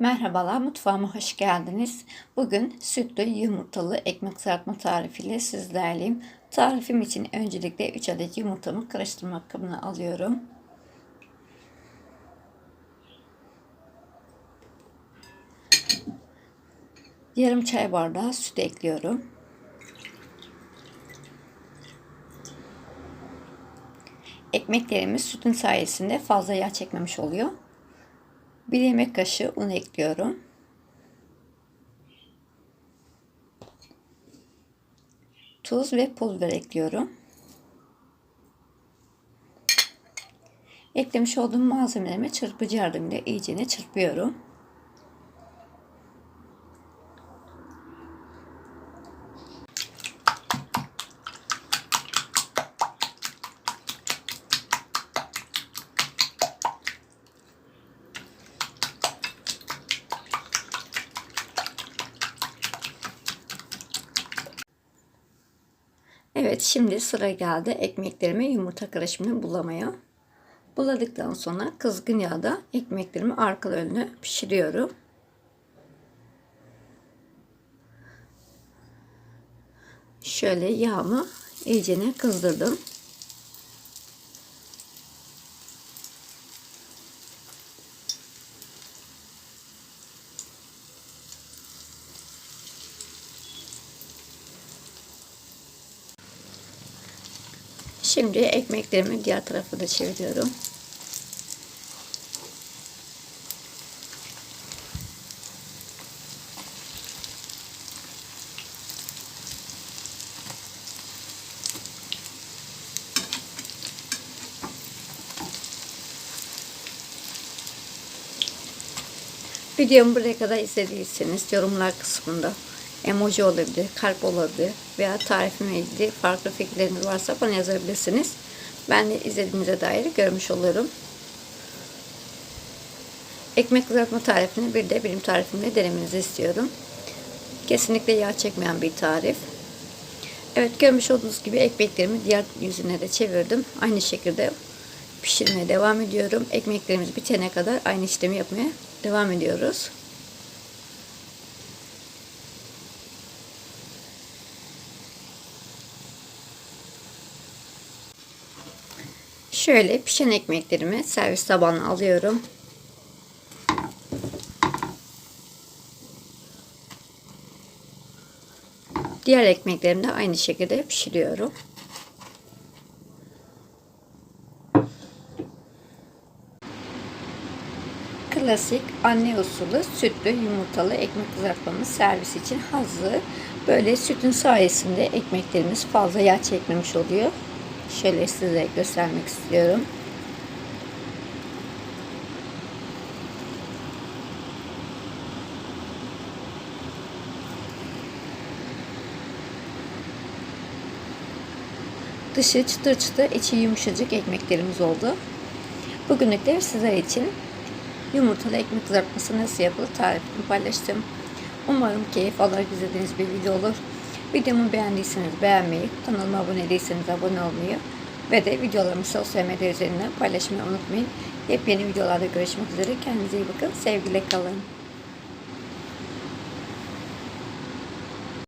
Merhabalar, mutfağıma hoş geldiniz. Bugün sütlü yumurtalı ekmek kızartma tarifiyle sizlerleyim. Tarifim için öncelikle 3 adet yumurtamı karıştırma kabına alıyorum. Yarım çay bardağı süt ekliyorum. Ekmeklerimiz sütün sayesinde fazla yağ çekmemiş oluyor. Bir yemek kaşığı un ekliyorum. Tuz ve pul ekliyorum. Eklemiş olduğum malzemelerimi çırpıcı yardımıyla iyicene çırpıyorum. Evet şimdi sıra geldi ekmeklerime yumurta karışımını bulamaya. Buladıktan sonra kızgın yağda ekmeklerimi arka önlü pişiriyorum. Şöyle yağımı iyicene kızdırdım. Şimdi ekmeklerimi diğer tarafa da çeviriyorum. Videomu buraya kadar izlediyseniz yorumlar kısmında emoji olabilir, kalp olabilir veya tarifimle ilgili farklı fikirleriniz varsa bana yazabilirsiniz. Ben de izlediğinize dair görmüş olurum. Ekmek kızartma tarifini bir de benim tarifimle denemenizi istiyorum. Kesinlikle yağ çekmeyen bir tarif. Evet görmüş olduğunuz gibi ekmeklerimi diğer yüzüne de çevirdim. Aynı şekilde pişirmeye devam ediyorum. Ekmeklerimiz bitene kadar aynı işlemi yapmaya devam ediyoruz. Şöyle pişen ekmeklerimi servis tabağına alıyorum. Diğer ekmeklerimi de aynı şekilde pişiriyorum. Klasik anne usulü sütlü yumurtalı ekmek kızartmamız servis için hazır. Böyle sütün sayesinde ekmeklerimiz fazla yağ çekmemiş oluyor. Şöyle size göstermek istiyorum. Dışı çıtır çıtır, içi yumuşacık ekmeklerimiz oldu. Bugünlük de sizler için yumurtalı ekmek kızartması nasıl yapılır tarifini paylaştım. Umarım keyif alarak izlediğiniz bir video olur. Videomu beğendiyseniz beğenmeyi, kanalıma abone değilseniz abone olmayı ve de videolarımı sosyal medya üzerinden paylaşmayı unutmayın. Yepyeni videolarda görüşmek üzere. Kendinize iyi bakın. Sevgiyle kalın.